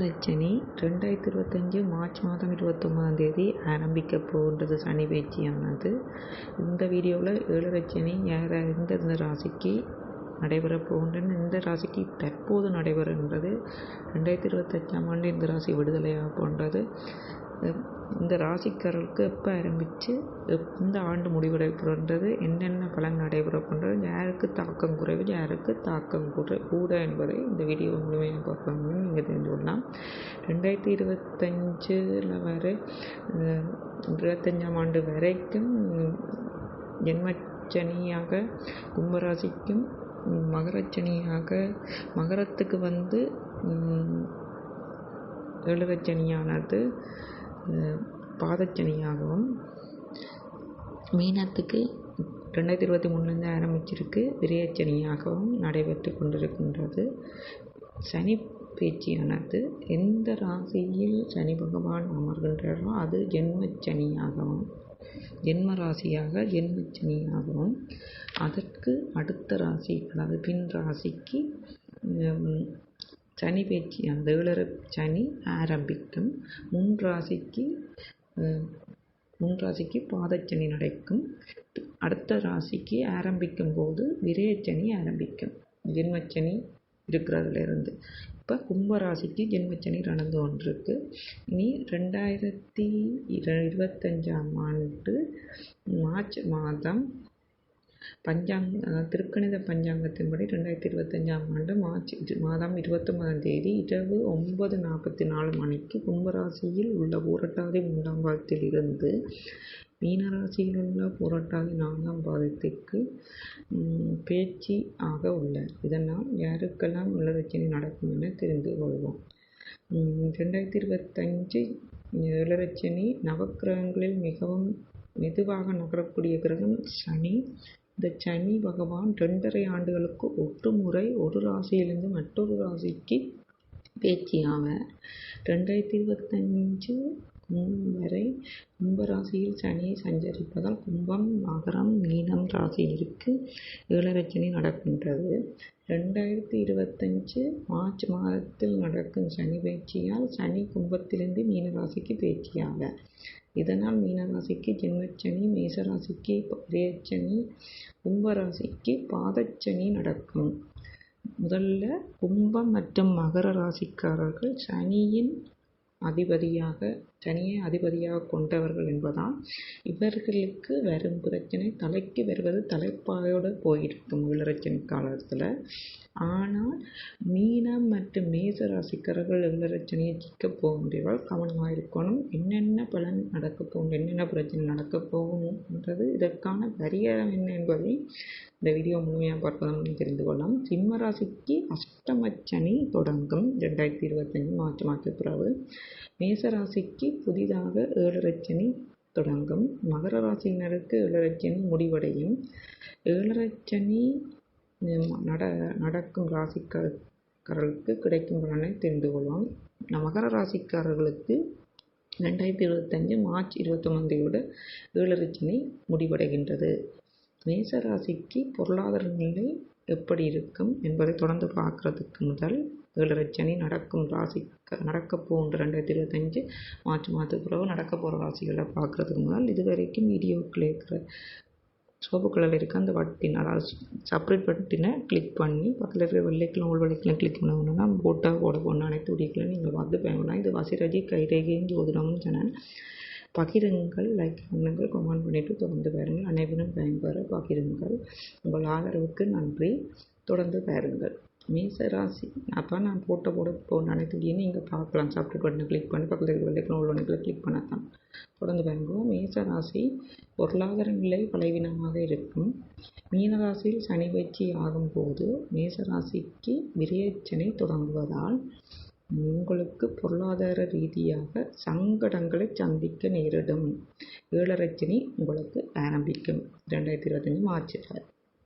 ரஜினி ரெண்டாயிரத்தி இருபத்தஞ்சி மார்ச் மாதம் இருபத்தொம்பதாம் தேதி ஆரம்பிக்க போகின்றது சனி பயிற்சியானது. இந்த வீடியோவில் ஏழு ரஜினி யார் எந்தெந்த ராசிக்கு நடைபெற போகின்றன. இந்த ராசிக்கு தற்போது நடைபெறுகின்றது. ரெண்டாயிரத்தி இருபத்தஞ்சாம் ஆண்டு இந்த ராசி விடுதலையாக போன்றது. இந்த ராசிக்காரர்களுக்கு எப்போ ஆரம்பித்து எந்த ஆண்டு முடிவடைய என்னென்ன பலன் நடைபெற போன்றது யாருக்கு தாக்கம் குறைவு யாருக்கு தாக்கம் குறை கூட என்பதை இந்த வீடியோ முழுமையாக பார்க்கணும் நீங்கள் தெரிந்து கொள்ளலாம். ரெண்டாயிரத்தி இருபத்தஞ்சில் வரை இருபத்தஞ்சாம் ஆண்டு வரைக்கும் ஜென்மச்சனியாக கும்பராசிக்கும் மகரச்சனியாக மகரத்துக்கு வந்து ஏழரைச்சனியானது பாதச்சனியாகவும் மீனத்துக்கு ரெண்டாயிரத்தி இருபத்தி மூணுலேருந்து ஆரம்பிச்சிருக்கு. விரையச்சனியாகவும் நடைபெற்று கொண்டிருக்கின்றது. சனி பேச்சியானது எந்த ராசியில் சனி பகவான் அமர்கின்றாரோ அது ஜென்மச்சனியாகவும் ஜென்ம ராசியாக ஜென்மச்சனியாகவும் அதற்கு அடுத்த ராசி அதாவது பின் ராசிக்கு சனி பேச்சு அந்த ஏழரை சனி ஆரம்பிக்கும். முன் ராசிக்கு முன் ராசிக்கு பாதச்சனி நடக்கும். அடுத்த ராசிக்கு ஆரம்பிக்கும் போது விரயச்சனி ஆரம்பிக்கும். ஜென்மச்சனி இருக்கிறதுலேருந்து. இப்போ கும்பராசிக்கு ஜென்மச்சனி நடந்து கொண்டிருக்கு. இனி ரெண்டாயிரத்தி இருபத்தஞ்சாம் ஆண்டு மார்ச் மாதம் பஞ்சாங்க திருக்கணித பஞ்சாங்கத்தின்படி ரெண்டாயிரத்தி இருபத்தஞ்சாம் ஆண்டு மார்ச் மாதம் இருபத்தொம்பதாம் தேதி இரவு ஒன்பது நாற்பத்தி நாலு மணிக்கு கும்பராசியில் உள்ள பூரட்டாதி மூன்றாம் பாதத்தில் இருந்து மீனராசியில் உள்ள பூரட்டாதி நான்காம் பாதத்திற்கு பேச்சு ஆக உள்ளார். இதனால் யாருக்கெல்லாம் இளரச்சனி நடக்கும் என தெரிந்து கொள்வோம். ரெண்டாயிரத்தி இருபத்தஞ்சு இளரச்சனி நவக்கிரகங்களில் மிகவும் மெதுவாக நகரக்கூடிய கிரகம் சனி. இந்த சனி பகவான் ரெண்டரை ஆண்டுகளுக்கு ஒரு முறை ஒரு ராசியிலிருந்து மற்றொரு ராசிக்கு பேச்சியாவார் ரெண்டாயிரத்தி இருபத்தஞ்சு வரை கும்பராசியில் சனி சஞ்சரிப்பதால் கும்பம் மகரம் மீனம் ராசியிற்கு சனி நடக்கின்றது. ரெண்டாயிரத்தி இருபத்தஞ்சு மார்ச் மாதத்தில் நடக்கும் சனி பயிற்சியால் சனி கும்பத்திலிருந்து மீனராசிக்கு பேச்சியாவார் இதனால் மீனராசிக்கு ஜென்மச்சனி மேசராசிக்கு விரயச்சனி கும்பராசிக்கு பாதச்சனி நடக்கும். முதல்ல கும்பம் மற்றும் மகர ராசிக்காரர்கள் சனியின் அதிபதியாக தனியே அதிபதியாக கொண்டவர்கள் என்பதால் இவர்களுக்கு வரும் பிரச்சனை தலைக்கு வருவது தலைப்பாயோடு போயிருக்கும் இளரச்சனி காலத்தில். ஆனால் மீனம் மற்றும் மேச ராசிக்காரர்கள் ஜிக்க சிக்க போகின்றவர்கள் கவனமாக இருக்கணும். என்னென்ன பலன் நடக்க போகும் என்னென்ன பிரச்சனை நடக்க போகும்ன்றது இதற்கான பரிகாரம் என்ன என்பதை இந்த வீடியோ முழுமையாக பார்ப்பதன் மூலம் தெரிந்து கொள்ளலாம். சிம்ம ராசிக்கு அஷ்டமச்சனி தொடங்கும். ரெண்டாயிரத்தி இருபத்தஞ்சு மார்ச் மாத பிறகு மேசராசிக்கு புதிதாக ஏழரைச்சனி தொடங்கும். மகர ராசியினருக்கு ஏழரைச்சனி முடிவடையும். ஏழரைச்சனி நட நடக்கும் ராசிக்காரர்களுக்கு கிடைக்கும் பலனை தெரிந்து கொள்ளலாம் மகர ராசிக்காரர்களுக்கு ரெண்டாயிரத்தி இருபத்தஞ்சு மார்ச் இருபத்தொன்னாம் தேதியோட ஏழரைச்சனி முடிவடைகின்றது. மேச ராசிக்கு பொருளாதார நிலை எப்படி இருக்கும் என்பதை தொடர்ந்து பார்க்குறதுக்கு முதல் ஏழரைச்சனி நடக்கும் ராசி நடக்க போகும் ரெண்டாயிரத்தி இருபத்தஞ்சு மார்ச் மாதத்துக்கு பிறகு நடக்க போகிற ராசிகளை பார்க்குறதுக்கு முதல் இது வரைக்கும் வீடியோக்கில் இருக்கிற சோப்பு கலரில் இருக்க அந்த பட்டின் அதாவது செப்பரேட் பட்டினை கிளிக் பண்ணி பக்கத்தில் இருக்கிற வெள்ளைக்கிழமை உள் வெள்ளைக்கிழமை கிளிக் பண்ணணும்னா போட்டாக போட போகணும் அனைத்து வீடியோக்களையும் நீங்கள் பார்த்து பயணம் இது வசிரஜி கைரேகையும் ஜோதிடமும் சொன்னேன் பகிருங்கள் லைக் பண்ணுங்கள் கமெண்ட் பண்ணிவிட்டு தொடர்ந்து பாருங்கள். அனைவரும் பயன்பெற பகிருங்கள். உங்கள் ஆதரவுக்கு நன்றி. தொடர்ந்து பாருங்கள். மேச ராசி அப்போ நான் போட்ட போட இப்போ அனைத்து இங்கே நீங்கள் பார்க்கலாம். சாப்பிட்டு பட்டனை கிளிக் பண்ணி. பக்கத்தில் இருக்கிற வெள்ளைக்கிழமை உள்ள ஒன்றுகளை கிளிக் பண்ணத்தான். தொடர்ந்து பாருங்கள் மேச ராசி பொருளாதார நிலை பலவீனமாக இருக்கும். மீனராசியில் சனி பயிற்சி ஆகும்போது மேசராசிக்கு விரேச்சனை தொடங்குவதால் உங்களுக்கு பொருளாதார ரீதியாக சங்கடங்களை சந்திக்க நேரிடும். ஏழரைச்சனி உங்களுக்கு ஆரம்பிக்கும். ரெண்டாயிரத்தி இருபத்தஞ்சி மார்ச்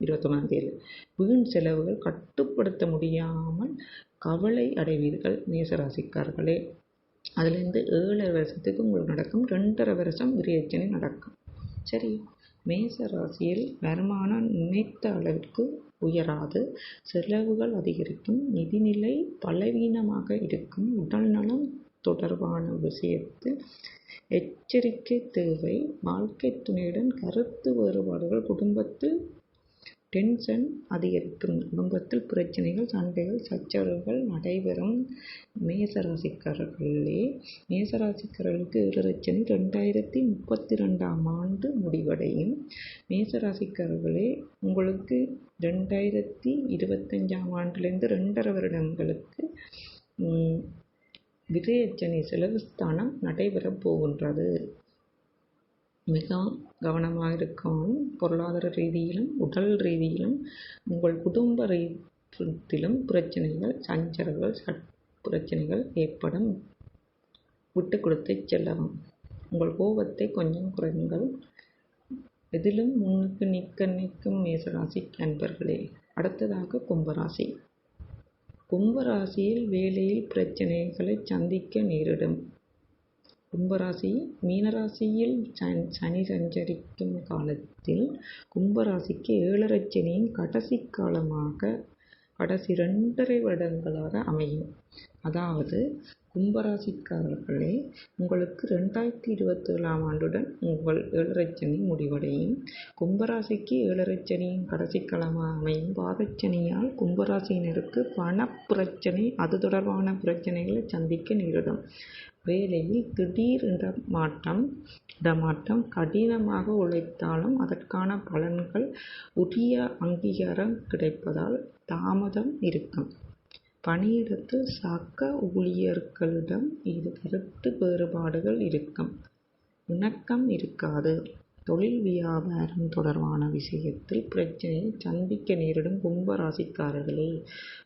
இருபத்தொன்னாம் தேதி வீண் செலவுகள் கட்டுப்படுத்த முடியாமல் கவலை அடைவீர்கள் மேசராசிக்காரர்களே அதுலேருந்து ஏழரை வருஷத்துக்கு உங்களுக்கு நடக்கும் ரெண்டரை வருஷம் விரியச்சனை நடக்கும் சரி மேச ராசியில் வருமானம் நினைத்த அளவிற்கு உயராது. செலவுகள் அதிகரிக்கும். நிதிநிலை பலவீனமாக இருக்கும். உடல்நலம் தொடர்பான விஷயத்தில் எச்சரிக்கை தேவை. வாழ்க்கை துணையுடன் கருத்து வேறுபாடுகள் குடும்பத்தில் டென்ஷன் அதிகரிக்கும். குடும்பத்தில் பிரச்சனைகள் சண்டைகள் சச்சரவுகள் நடைபெறும். மேச ராசிக்காரர்களே மேச ராசிக்காரர்களுக்கு முப்பத்தி ரெண்டாம் ஆண்டு முடிவடையும். மேச ராசிக்காரர்களே உங்களுக்கு ரெண்டாயிரத்தி இருபத்தஞ்சாம் ஆண்டுலேருந்து ரெண்டரை வருடங்களுக்கு விரயச்சனி செலவு ஸ்தானம் நடைபெறப் போகின்றது. மிகவும் கவனமாக இருக்கவும். பொருளாதார ரீதியிலும் உடல் ரீதியிலும் உங்கள் குடும்ப ரீதியிலும் பிரச்னைகள் சச்சரவுகள் பிரச்சனைகள் ஏற்படும். விட்டுக் கொடுத்து செல்லவும். உங்கள் கோபத்தை கொஞ்சம் குறையுங்கள். எதிலும் முன்னுக்கு நிற்க நிற்கும் மேசராசி அன்பர்களே. அடுத்ததாக கும்பராசி. கும்பராசியில் வேலையில் பிரச்சனைகளை சந்திக்க நேரிடும். கும்பராசி மீனராசியில் சன் சனி சஞ்சரிக்கும் காலத்தில் கும்பராசிக்கு ஏழரைச்சனியின் கடைசி காலமாக கடைசி ரெண்டரை வருடங்களாக அமையும். அதாவது கும்பராசிக்காரர்களே உங்களுக்கு இரண்டாயிரத்தி இருபத்தேழாம் ஆண்டுடன் உங்கள் ஏழரைச்சனி முடிவடையும். கும்பராசிக்கு ஏழரைச்சனியின் கடைசி காலமாக அமையும் பாதச்சனியால் கும்பராசியினருக்கு பணப்பிரச்சனை அது தொடர்பான பிரச்சனைகளை சந்திக்க நேரிடும். வேலையில் திடீர் இடமாற்றம் இடமாற்றம் கடினமாக உழைத்தாலும் அதற்கான பலன்கள் உரிய அங்கீகாரம் கிடைப்பதால் தாமதம் இருக்கும். பணியிடத்தில் சக ஊழியர்களிடம் கருத்து வேறுபாடுகள் இருக்கும். இணக்கம் இருக்காது. தொழில் வியாபாரம் தொடர்பான விஷயத்தில் பிரச்னையைச் சந்திக்க நேரிடும். கும்பராசிக்காரர்களே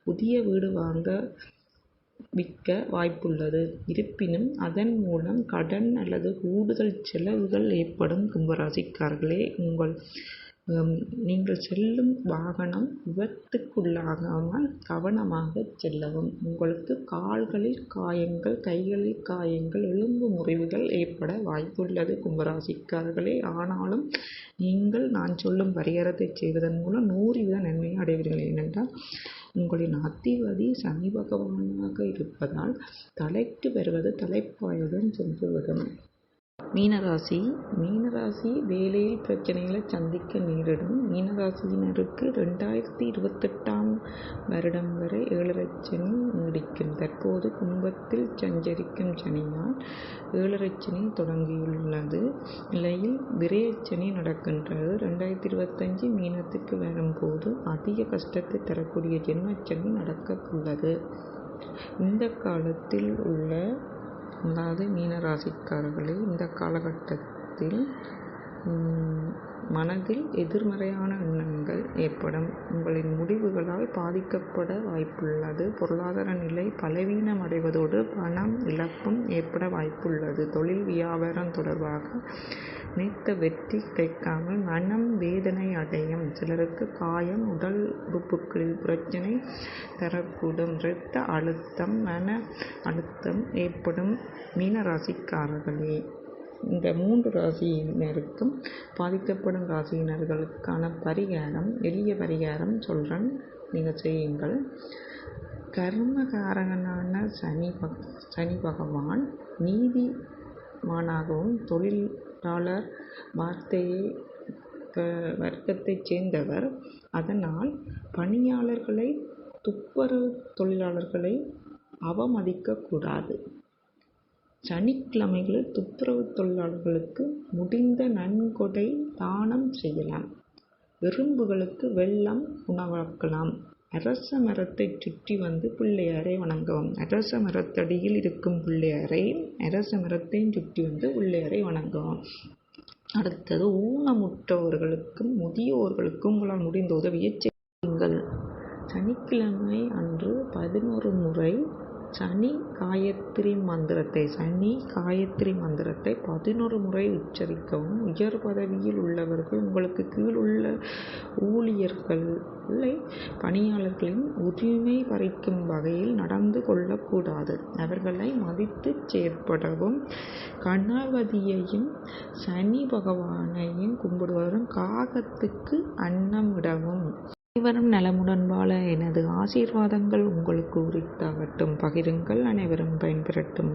புதிய வீடு வாங்க விற்க வாய்ப்புள்ளது. இருப்பினும் அதன் மூலம் கடன் அல்லது கூடுதல் செலவுகள் ஏற்படும். கும்பராசிக்காரர்களே உங்கள் நீங்கள் செல்லும் வாகனம் விபத்துக்குள்ளாகாமல் கவனமாக செல்லவும். உங்களுக்கு கால்களில் காயங்கள் கைகளில் காயங்கள் எலும்பு முறிவுகள் ஏற்பட வாய்ப்புள்ளது. கும்பராசிக்காரர்களே ஆனாலும் நீங்கள் நான் சொல்லும் பரிகாரத்தை செய்வதன் மூலம் நூறு வீத நன்மையை அடைவீர்கள். ஏனென்றால் உங்களின் அதிபதி சனி பகவானாக இருப்பதால் தலைக்கு வருவது தலைப்பாயுடன் சென்றுவிடும். மீனராசி மீனராசி வேலையில் பிரச்சனைகளை சந்திக்க நேரிடும். மீனராசியினருக்கு ரெண்டாயிரத்தி இருபத்தெட்டாம் வருடம் வரை ஏழரைச்சனி நீடிக்கும். தற்போது கும்பத்தில் சஞ்சரிக்கும் சனியால் ஏழரைச்சனி தொடங்கியுள்ளது நிலையில் விரயச்சனி நடக்கின்றது. ரெண்டாயிரத்தி இருபத்தஞ்சு மீனத்துக்கு வரும்போது அதிக கஷ்டத்தை தரக்கூடிய ஜென்மச்சனி நடக்கவுள்ளது. இந்த காலத்தில் உள்ள அதாவது மீனராசிக்காரர்களே. இந்த காலகட்டத்தில் மனதில் எதிர்மறையான எண்ணங்கள் ஏற்படும். உங்களின் முடிவுகளால் பாதிக்கப்பட வாய்ப்புள்ளது. பொருளாதார நிலை பலவீனமடைவதோடு பணம் இழப்பும் ஏற்பட வாய்ப்புள்ளது. தொழில் வியாபாரம் தொடர்பாக நினைத்த வெற்றி கிடைக்காமல் மனம் வேதனை அடையும் சிலருக்கு காயம் உடல் உறுப்புகளில் பிரச்சனை தரக்கூடும். இரத்த அழுத்தம் மன அழுத்தம் ஏற்படும். மீனராசிக்காரர்களே இந்த மூன்று ராசியினருக்கும் பாதிக்கப்படும் ராசியினர்களுக்கான பரிகாரம் எளிய பரிகாரம் சொல்கிறேன் நீங்கள் செய்யுங்கள். கர்மகாரகனான சனி சனி பகவான் நீதிமானாகவும் தொழிலாளர் வார்த்தையை வர்க்கத்தைச் சேர்ந்தவர். அதனால் பணியாளர்களை துப்புரவு தொழிலாளர்களை அவமதிக்கக்கூடாது சனிக்கிழமைகளில் துப்புரவு தொழிலாளர்களுக்கு முடிந்த நன்கொடை தானம் செய்யலாம். எறும்புகளுக்கு வெல்லம் உணவாக்கலாம். அரச மரத்தைச் சுற்றி வந்து பிள்ளையாரை வணங்கவும். அரச மரத்தடியில் இருக்கும் பிள்ளையாரை அரச மரத்தையும் சுற்றி வந்து பிள்ளையாரை வணங்கவும். அடுத்தது ஊனமுற்றவர்களுக்கும் முதியோர்களுக்கும் உங்களால் முடிந்த உதவியைச் செய்யுங்கள். சனிக்கிழமை அன்று பதினொரு முறை சனி காயத்ரி மந்திரத்தை சனி காயத்ரி மந்திரத்தை பதினொரு முறை உச்சரிக்கவும். உயர் பதவியில் உள்ளவர்கள் உங்களுக்கு கீழ் உள்ள ஊழியர்களை பணியாளர்களின் உரிமை பறிக்கும் வகையில் நடந்து கொள்ளக்கூடாது. அவர்களை மதித்துச் செயற்படவும். கணபதியையும் சனி பகவானையும் கும்பிடுவதுடன் காகத்துக்கு அன்னமிடவும் அனைவரும் நலமுடன் வாழ எனது ஆசீர்வாதங்கள் உங்களுக்கு உரித்தாகட்டும். பகிருங்கள். அனைவரும் பயன்பெறட்டும்.